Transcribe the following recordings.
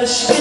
karşı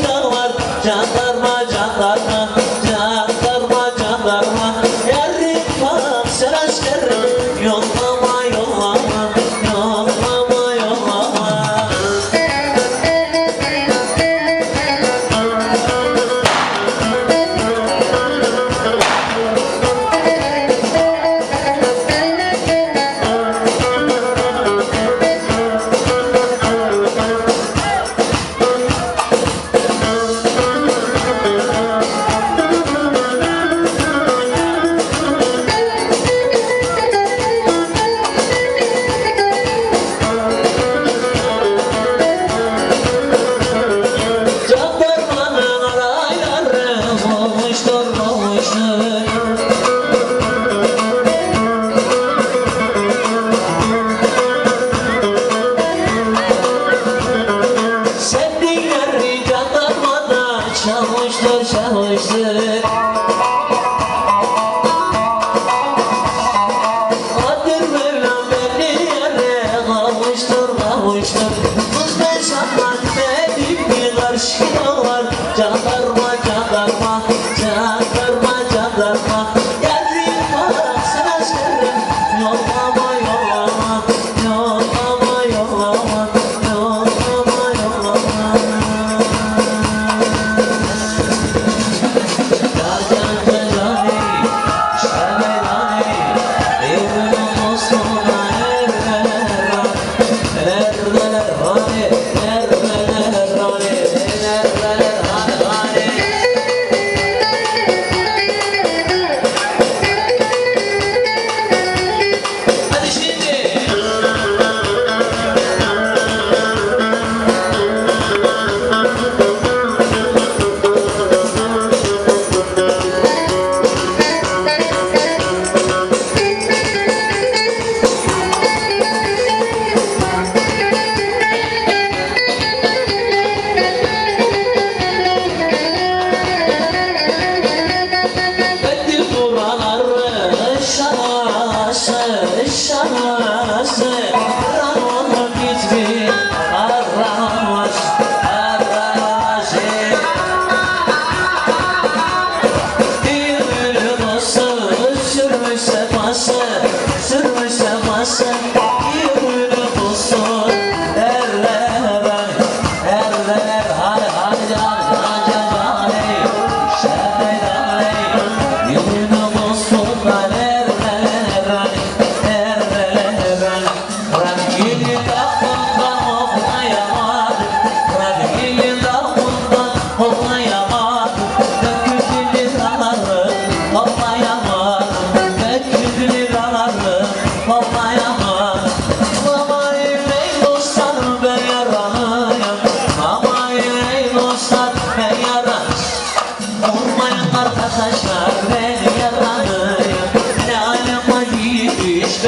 hoştur şahoştur Kadir beni yere kavuştur kavuştur. Kız ben şahlar dedim ki karşı dağlar Çağırma çağırma 对。